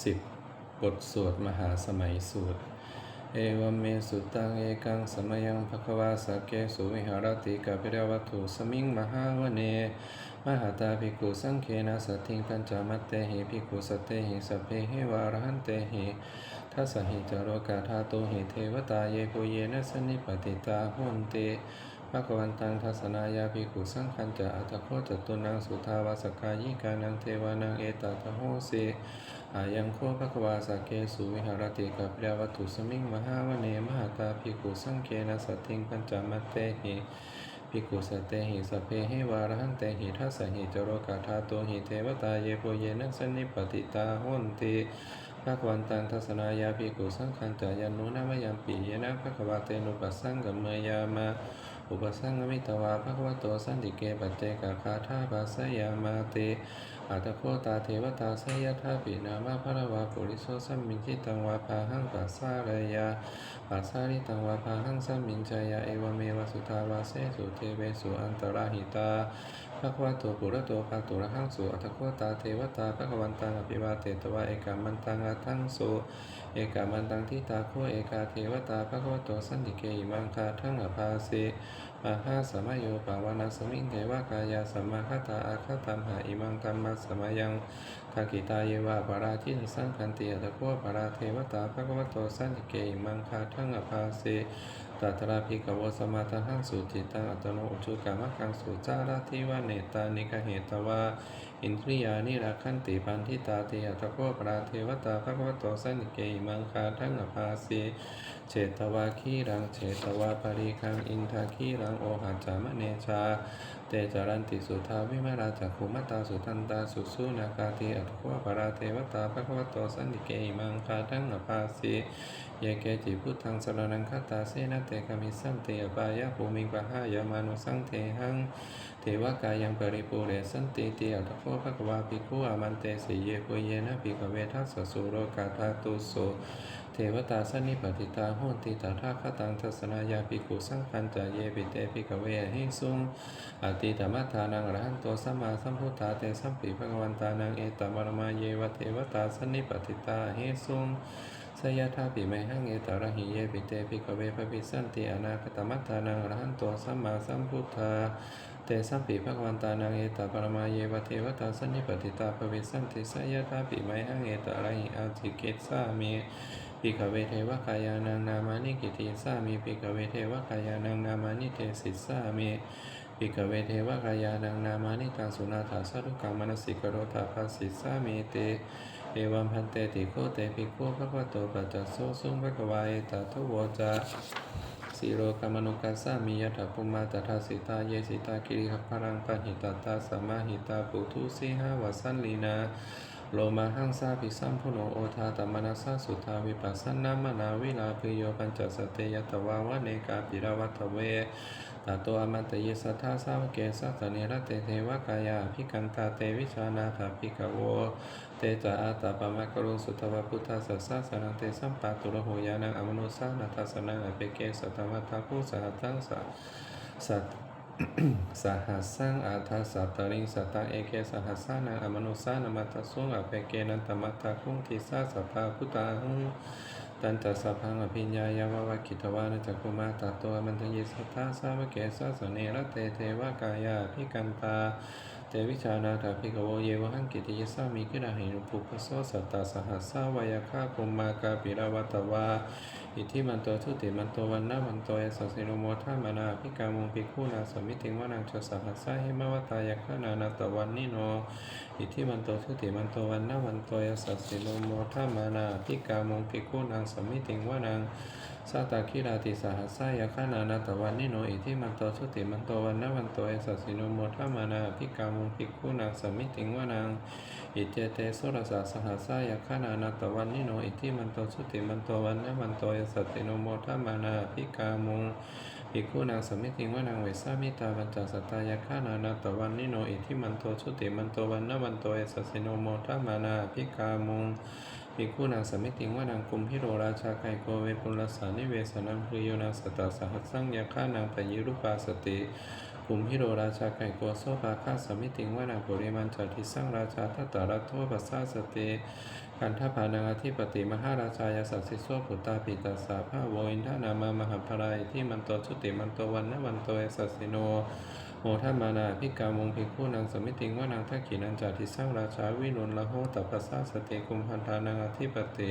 10. บทสวดมหาสมัยสูตร เอวเมสุตังเอกังสมยังภควาสเกสุวิหารติกาปิรวัตถุสมิงมหาวเนมหาตาภิกขุสังเคนะสัตถิงปัญจมัตเตหิภิกขุสัตเตหิสัพเพหิวารหันเตหิทัสหิจโรกาธาโตหิเทวตาเยปุเยนะสนิปติตาหุนเตภควันตังทัศนายาภิกขุสังคันจะอัตโคจตุนังสุทาวาสกายิกานังเทวานังเอตตะโหเส อายังโคภควาสกเกสุวิหารติกับเรียวัตถุสมิงมหาวเนมหาตาภิกขุสังเคนะสัตถิงปัญจมัตเตหิภิกขุสตเตหิสพเพหิวารหันเตหิทัสสหิจโรกาธาโตหิเทวตาเยโปเยนะสนิปติตาหุนติภาควันตังทัศนายาภิกขุสังขันจายันโนนามยัมปีเยนะภควาเตนุปัสสังกัมเมยามาอุปสังกมิตวาภควโตสันติเกปัจเจกาคาธาปัสสยามาเต อัตโคตาเทวตาสยทาปินามาภรวาปุริโสสัมมินจิตังวาภาหังปัสสาเรยาปัสสาริตังวาภาหังสัมมินจายาเอวเมวสุทาวาเสสุเทเวสุอันตราหิตาภควโตปุระโตภาตุระหังสุอัตโคตาเทวตาภควันตังอภิวาเตตวาเอกามันตังอัทังสุเอกามันตังทิตาโคเอกาเทวตาภควโตสันติเกอิมังคาทั้งอภาเสมหาสมโยปาวานาสมิงเทวกายาสมาคตาอาคตัมหาอิมังธรรมะสมยังคากิตาเยวาปาราชินสังคันติอัตโกปาราเทวตาภควโตสันติเกอิมังคาทังอภาเส ตัตราภิกขวสมาทหังสุจิตังอัตโนอุจุกามกังสุจาราทิวเนตานิกเหตวาอินทรียานิรักขันติปันทิตาเตอัตโคปราเทวตาภควโตสันติเกมังคาทั้งอภาเสเฉตวาคีรังเฉตวาปริคังอินทาคีรังโอหัจจามเนชา เตจารันติสุทาวิมาราจักขุมตตาสุทันตาสุสุนาคาติอัตโคปราเทวตาภควโตสันติเกมังคาทังอภาสีเยเกจิพุทธังสรนังคตาเสนะเตกามิสันเตอปายะภูมิปะหายามานุสังเทหังเทวกายังปริปูเรสันติเตียตโคภควาภิกขุอามันเตสิเยปุเยนะภิกเวทัสสสุโรกาธาตุโส เทวตาสันนิปติตาโหติตาทาคตังทัศนายาภิกุสังคันจเยปิเตภิกเวหิสุงอติตมัฏฐานังรหันโตสัมมาสัมพุทธาเตสัมปิภกวันตานังเอตมารมาเยวเทวตาสันนิปติตาหิสุงสยทาปิไมหังเอตระหิเยปิเตภิกเวภวิสันติอนาคตมัฏฐานังรหันโตสัมมาสัมพุทธาเตสัมปิภควันตานังเอตปรมาเยวเทวตาสันนิปติตาภวิสันติสยตาปิไมหังเอตระหิอาจิเกตสามี ปิกเวเทวกายานังนามานิกิติสามีปิกเวเทวกายานังนามานิเตสิสามีปิกเวเทวกายานังนามานิตังสุนาถาสรุกังมนสิกโรธาภาสิสามีเตเอวัมพันเตติโคเตปิโคภควโตปัจจโสสุงภควายตถโวจาสีโรกามนุกัสสามิยถาภุมาตถาสิตาเยสิตาคิริขพรังปะหิตตาสัมมาหิตาปุถุสีหาวสันลีนา โลมาหังสาภิสัมพุโนโอทาตมนัสสะสุทาวิปัสสนามนาวิลาภิโยปัญจสตเตยตวาวะเนกาปิรวัตเวตตัวอมันตยิสัทธาสาวเกสัสเนรเตเทวกายาภิกันตาเตวิชานาถาภิกโวเตจาอาตาปมะกรุสุทวพุทธสัสสะสนังเตสัมปาตุระโหยานังอมนุสานาทัสนังอเปเกสัตมัตถาภูสหัตตังสัสัต สหัสสังอาทัสสัตตริงสัตตังเอเกสหัสสานังอมนุสานามัตสุงอเปเกนันตมัตตาคุงทิสาสัพพาพุตังตันตสัพพังอภิญญายาวะกิตวานจักุมาตตตัวมันทยิสัทธาสาวเกสัสเนรเตเทวกายาพิกันตา เตวิชานาถาภิกขโวเยวหังกิติยสามีกินาหินุปุปโสสัตตาสหัสสาวายคาคุมมากาปิรวัตวา อิทธิมันโตทุติมันโตวันนามันโตเอสสิโนโมทามานาภิกามุงภิกขุนาสมิติงวานังชสหัสสะหิมวตายคานานาตวันนิโน อิทธิมันโตทุติมันโตวันนามันโตเอสสิโนโมทามานาภิกามุงภิกขุนางสมิติงวานัง สัตตคิราติสหัสสายคานานาตวันนิโนอิทิมันโตสุติมันโตวันนวันโตเอสสิโนโมทามานาภิกามุงภิกขุนางสมิติงวานังอิเจเตสุรสาสหัสสายคานานาตวันนิโนอิทิมันโตสุติมันโตวันนวันโตเอสสิโนโมทามานาภิกามุงภิกขุนางสมิติงวานังเวสามิตาวันจัสตายคานานาตวันนิโนอิทิมันโตสุติมันโตวันนวันโตเอสสิโนโมทามานาภิกามุง ภิกขุนางสมิติงว่านังกุมพิโรราชาไกโกเวปุลสานิเวสนังพริโยนาสตาสหัสสังยาฆานางปยิรุปาสติกุมพิโรราชาไกโกโซปาคาสมิติงว่านางปุริมันจติสังราชาทัตตารัตโทปัสสาสติกันทพานังอธิปติมหาราชายาสัสสิโสปุตตาปิตาสาภาโวอินทนามามหาภรายที่มันโตชุติมันโตวันนวันโตเอสัสสิโน โมทัมมานาพิกามงพิคู่นางสมิติงว่านางทักขินันจาทิสร้างราชาวินุนละโหตัปปสาสติกุมพันธานังอธิปติ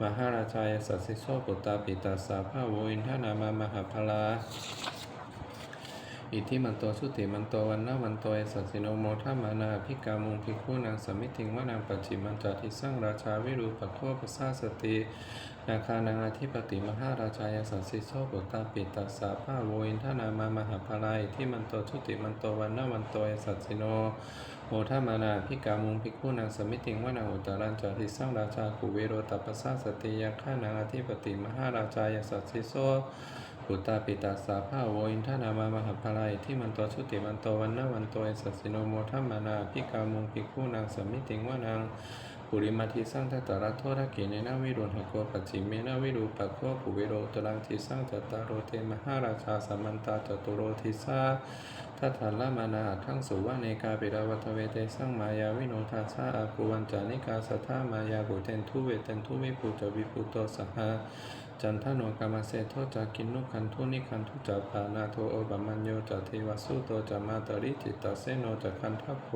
มหาราชายสัสสิโสปุตตาปิตาสาภาโวอินทนามามหาพลาอิทธิมันโตสุติมันโตวันนาวันโตเอสัสสิโนโมทัมมานาพิกามงพิคู่นางสมิติงว่านางปัจจิมันจาทิสร้างราชาวิรูปโคปสาสติ นาคานังอธิปติมหาราชายสัสสิโสปุตาปิตาสาภาโวอินทนามามหาพลาอิทธิมันโตสุติมันโตวันนาวันโตเอสัสสิโนโมทัมานาพิกามุงพิกุนางสมิติงว่านางอุตตรัญจาริสร้างราชากุเวโรตัปสาสติยาข้านางอธิปติมหาราชายสัสสิโสปุตตาปิตาสาภาโวอินทนามามหาพลายที่มันโตชุติมันโตวันนาวันโตเอสัสสิโนโมทัมานาพิกามุงพิกุนางสมิติงว่านาง ปุริมาทิสร้างทัตตารัตโทระกเนนาวิรุณหโกปัจิเมนาวิรูปัโคกุเวโรตรังทิสร้างจัตตารโรเทมหาราชาสัมมันตาจตุโรทิสาทัตถาลามานาทั้งสุวาเนกาปิราวัตเวเตสังมายาวิโนทาชาอากูวันจานิกาสัทธามายาบุเทนทุเวเตนทุวิปุจวิปุโตสหาจันทโนกามาเซโทจากินนุคันทุนิคันทุจาปานาโทโอบามัญโยจาเทวสุโตจามาตริจิตตาเซโนจัคันทัพโพ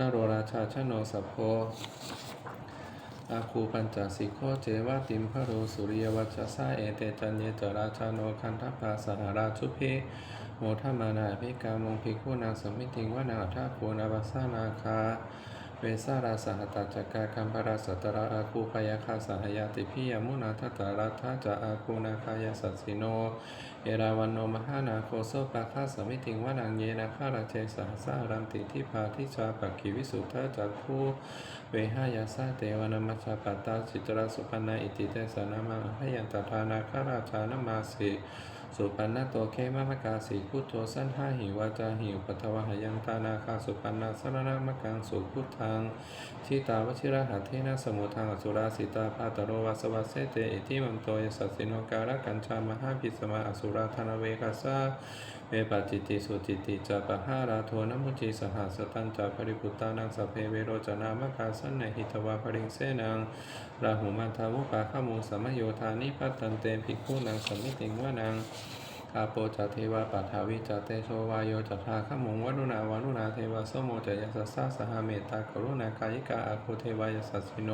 นโรราชาชโนสัพโพอาคูปัญจสิโคเจวาติมพะโรสุริยวัชสาเอเตจันเยจราชาโนคันทัพพาสหราชุเพโมทัมานาภิกามงภิกขุนางสมิติงวนาทัพโพนาวัสสานาคา เวสาราสหตัจจกาคัมภราสัตระอาคูพยาคาสหยาติพิยมุนาทัตตารัตถาจะอาคูนาคายสัสสิโน เอราวันโนมหานาโคโซปาคาสมิติงวานางเยนาคาราเชสหสารันติทิพาทิชาปักขิวิสุทธาจักคูเวหายาสาเตวนามัชฌาปัตตาจิตราสุปันนาอิติเตสนามาหยันตทานาคาราชานามาสิสุปันนาโตเคมามกาสีพุทโธสันหาหิวาจาหิวปัทวหยังตานาคาสุปันนาสรณมกังสุพุทธังชิตาวชิระหัตเทนะสมุทังอสุราสิตาภาตโรวัสวัสเสเตอิทิมัมโตยสัสสิโนการะกัญชามหาพิสมาอสุราธนเวกัสาเวปัจจิติสุจิติจาปหาราโทนมุจิสหัสตันจาปริปุตตานังสพเพเวโรจนามกาสนในหิตวาภริงเสนังราหูมาทาวุปาขมุสมโยธานิพัตตันเตมภิกขุนังสมิติงวานัง อาโปจเทวาปัทาวิจเตโชวายโยจัตถาขมงวันุนาวานุนาเทวาสมโมจยัสสะสหเมตตากรุณากายิกาอาคูเทวายสัสสิโน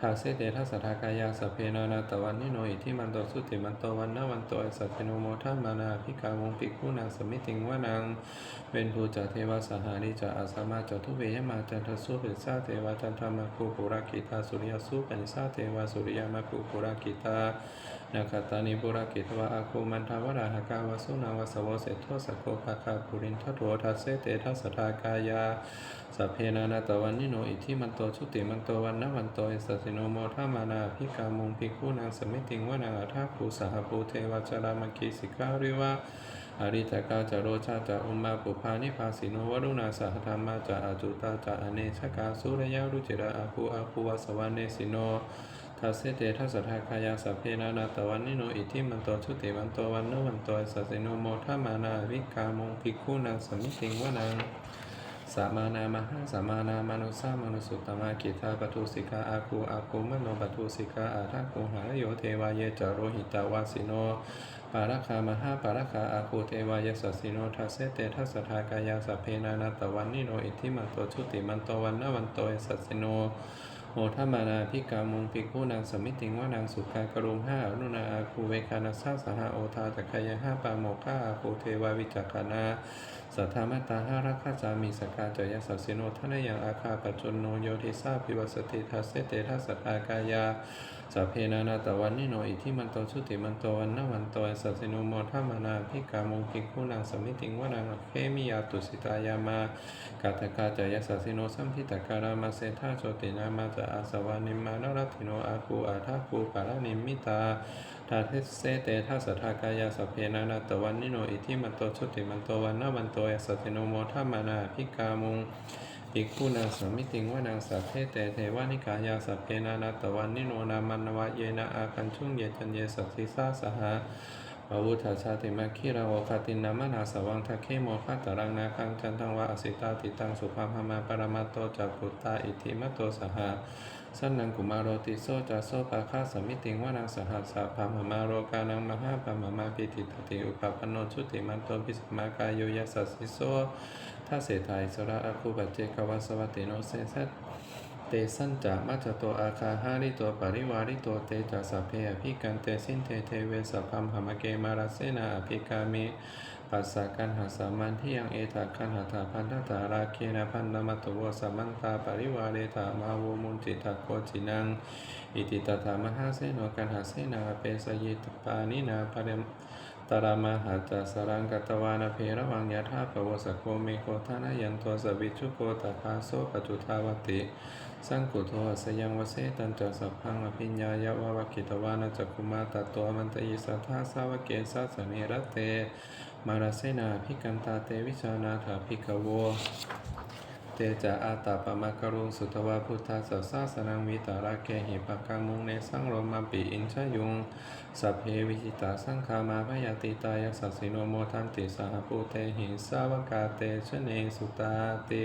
ทาเสเตทัสสทากายาสเพนานาตวันนิโนอิทิมันโตสุติมันโตวันนาวันโตอสัสสิโนโมทัมมานาภิกามงภิกขุนางสมิติงวานังเวนภูจเทวาสหาริจอาสมาจทุเวยมาจันทสุเปสาเทวาจันทมาคูปุรากิตาสุริยสุปันสาเทวาสุริยมาคูปุรากิตา นาคาตานิปุรากิตวะอาคูมันทาวราหกาวาสุนาวาสวเสทโทสโกภาคาปุรินทโททัสเสเตทัสสทากายาสัพเพนานาตวันนิโนอิทิมันโตชุติมันโตวันนวันโตเอสสสิโนโมทัมานาภิกามุงภิกขุนางสมิติงวนาอัฏฐาภูสหภูเทวจารามกีสิการิวะอริตกาจาโรชาจาอุมาปุพานิภาสิโนวรุณาสหธรรมาจาอาจุตาจาอเนชกาสุรยารุจิระอาภูอาภูวสวานเนสิโน ทัสเสเตทัสสทาคายาสัพเพนานาตวันนิโนอิทิมันโตชุติมันโตวันโนวันโตสัสิโนโมทัมานาวิกามงภิกขุนางสมิติงวนังสามานามหาสามานามนุสามนุสุตตมากิทาปทุสิกาอาคูอาคูมโนปทุสิกาอาทัคูหาโยเทวายเยจโรหิตาวาสิโนปาราคามหาปาราคาอาคูเทวายสัสิโนทัสเสเตทัสสทากายาสัพเพนานาตวันนิโนอิทิมันโตชุติมันโตวันนวันโตสัสสิโน โหทัมมานาพิกามุงปิกูนางสมิติงว่านางสุขากรุงห้าอนุนาอาคูเวคานาซาสหโอทาจักขยห้าปาโมกาอาคูเทวาวิจักขานาสัทธามาตาห้ารักขจามีสกาจยสัสสิโนทนายังอาคาปจนโนโยทิสาพิวสติทัสเสตทัสสทากายา สัพเพนานาตะวันนิโนอิทิมันโตชุติมันโตวันนวันโตสัสสิโนโมทัมมานาภิกามุงภิกขุนางสมิติงวนางเคมิยาตุสิตายามากาตกาจายสัสสิโนสัมพิตการามาเซธาโชตินามาจะอาสวานิมานรัติโนอาคูอาทาคูปารานิมิตาทาเทเสเตทัสทากายาสัพเพนานาตะวันนิโนอิทิมันโตชุติมันโตวันนวันโตอสัสสิโนโมทัมมานาภิกามุง ภิกขุนางสมิติงว่านางสัพเพเตเทวานิกายาสัพเพนานาตวันนิโนนามันนวะเยนะอาคันชุงเยจันเยสัสสิสาสหาอาวุธาชาติมาคีราโอคาตินามนาสวังทะเคโมคาตรังนาคังจันทังวะอสิตาติตังสุภาพมาปรมาโตจักขุตาอิทิมัตโตสหาสันนังกุมารโรติโซจาโซปาคาสมิติงวานังสหัสสะพามมาโรกานังมหาปามมาปิติตติอุปปโนชุติมันโตปิสมากายโยยัสสิโส ทัสเสทายสระอาคูปัจเจกวาสวัตติโนเสสัตเตสันจะมัจจโตอาคาหาริโตปริวาริโตเตจะสัพเพอภิกันเตสินเทเทเวสพัมหมเกมาราเสนาอภิกามิปัสสะกันหาสามันที่ยังเอตาคันหาถาพันธตาราเคนะพันนมัตวสัมมันตาปริวาเรตามาวมุนจิตาโคจินัง อิติตถามหาเสโนกันหาเสนาเปสยิตปานินาปเรม ตารามหาจัสรังกตวานาเพระวังยะธาปวสโกเมโคทานายันโทสวิชุโกตาคาโสปจุทาวติสังกุโทสยังวเสตันจสัพพังอภิญญายะวะวกิตวานาจักคุมาตตัวมันตยิสัทธาสาวเกสัสเนรเต มาราเสนาภิกันตาเตวิชานาถาภิกโว ตจะอาตาปมะกรุงสุทวาพุทธาสสาสนังวิตาราเกหิปะกังมุงเนสังโรมาปิอินชยุงสัพเพวิจิตาสังคามาพยาติตายสัสสิโนโมทันติสหภูเตหิสาวกาเตชเนสุตาติ